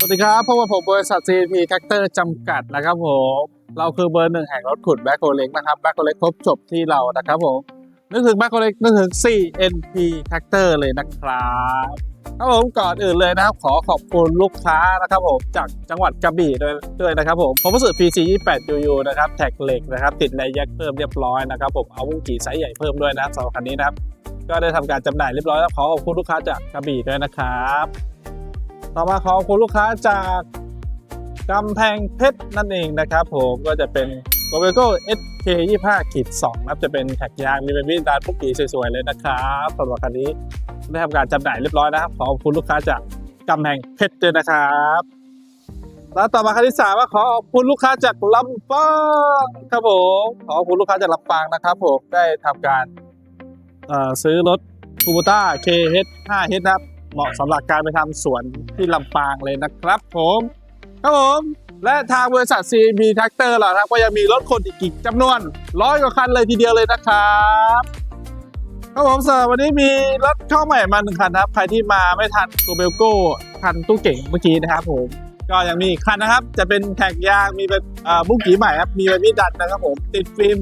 สวัสดีครับพบกับผมบริษัท CP Tractor จำกัดนะครับผม เราคือเบอร์หนึ่งแห่งรถขุดแบ็คโฮเล็กนะครับแบ็คโฮเล็กครบจบที่เรานะครับผมนึกถึงแบ็คโฮเล็กนึกถึง CNP Tractor เลยนะครับครับผมก่อนอื่นเลยนะครับ ขอขอบคุณลูกค้านะครับผมจากจังหวัดกระบี่ด้วยด้วยนะครับผมผมรู้สึก PC 28 UU นะครับแท็กเหล็กนะครับติดในแยกเพิ่มเรียบร้อยนะครับผมเอาวุ้งกีไซส์ใหญ่เพิ่มด้วยนะครับสำหรับคันนี้นะครับก็ได้ทำการจำหน่ายเรียบร้อยแล้วขอขอบคุณลูกค้าจากกระบี่ด้วยนะครับ ต่อมาขอบคุณลูกค้าจากกำแพงเพชรนั่นเองนะครับผมก็จะเป็น g o v e g o SK 25ขีด2นะครับจะเป็นแท็กยางมีเป็นวิดานพุกกีสวยๆเลยนะครับสำหรับคันนี้ได้ทำการจำหน่ายเรียบร้อยนะครับขอบคุณลูกค้าจากกำแพงเพชรด้วยนะครับแล้วต่อมาคันที่สามว่าขอขอบคุณลูกค้าจากลำปางครับผมขอบคุณลูกค้าจากลำปางนะครับผมได้ทำการซื้อรถคูบูต้า KH 5H นะครับ เหมาะสำหรับการไปทำสวนที่ลำปางเลยนะครับผมครับผมและทางบริษัท CB Tractor เรานะครับ ก็ยังมีรถคนอีกจำนวนร้อยกว่าคันเลยทีเดียวเลยนะครับครับผมสำหรับวันนี้มีรถเข้าใหม่มาหนึ่งคันนะครับ ใครที่มาไม่ทันตัวเบลโก้คันตู้เก่งเมื่อกี้นะครับผมก็ยังมีคันนะครับ จะเป็นแท็กยางมีเป็นบุ้งกีใหม่ครับมีใบมีดดันนะครับผมติดฟิล์ม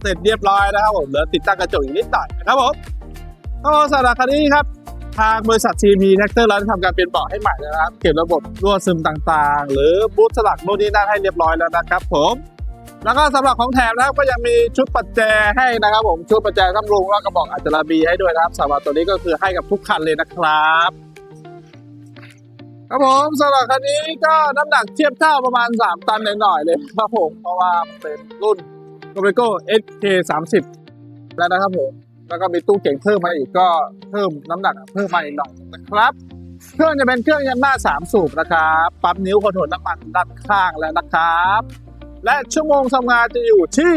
เสร็จเรียบร้อยนะครับผมเหลือติดตั้งกระจกอีกนิดหน่อยนะครับผมก็สำหรับคันนี้ครับ ทางบริษัท CP Tractor เราได้ทำการเปลี่ยนเบาะให้ใหม่แล้วนะครับ เก็บระบบรั่วซึมต่างๆ หรือบูทสลักโน่นนี่นั่นให้เรียบร้อยแล้วนะครับผมแล้วก็สำหรับของแถมนะครับก็ยังมีชุดปัจแจให้นะครับ ผมชุดปัจแจตำรุงแล้วก็บอกอัจฉริให้ด้วยนะครับสำหรับตัวนี้ก็คือให้กับทุกคันเลยนะครับครับผมสำหรับคันนี้ก็น้ำหนักเทียบเท่าประมาณ 3 ตันหน่อยๆเลยครับผมเพราะว่าเป็นรุ่น g o b e g o SK 30แล้วนะครับผม แล้วก็มีตู้เก่งเพิ่มมาอีกก็เพิ่มน้ำหนักเพิ่มมาอีกหน่อยนะครับ เครื่องจะเป็นเครื่องยันมาสามสูบนะครับปั๊มนิ้วคอนโทรลน้ำมันด้านข้างแล้วนะครับ และชั่วโมงทำงานจะอยู่ที่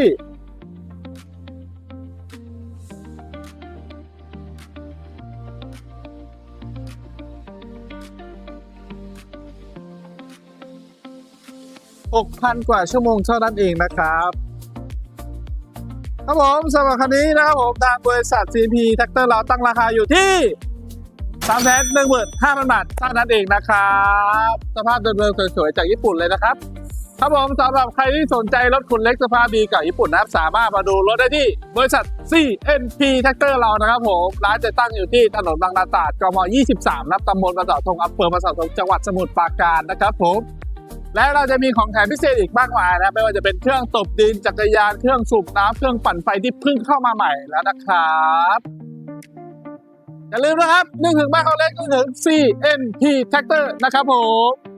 6,000 กว่าชั่วโมงเท่านั้นเองนะครับ ครับผมสำหรับคันนี้นะครับผมทางบริษัท CP Tractor เราตั้งราคาอยู่ที่3 1 5 0 0 0บาทเท่านั้นเองนะครับ สภาพเดิมๆสวยๆจากญี่ปุ่นเลยนะครับ ครับผมสำหรับใครที่สนใจรถคุณเล็กสภาพดีกับญี่ปุ่นนะครับ สามารถมาดูรถได้ที่บริษัท CNP Tractor เรานะครับผมร้านจะตั้งอยู่ที่ถนนบางนาตราดกม 23 นับตำบลประสาททงอำเภอประสาททงจังหวัดสมุทรปราการนะครับผม และเราจะมีของแถมพิเศษอีกมากมายนะครับไม่ว่าจะเป็นเครื่องตบดินจักรยานเครื่องสูบน้ำเครื่องปั่นไฟที่เพิ่งเข้ามาใหม่แล้วนะครับอย่าลืมนะครับนึกถึงบ้านเขาเล็กนึกถึง CNP Tractor นะครับผม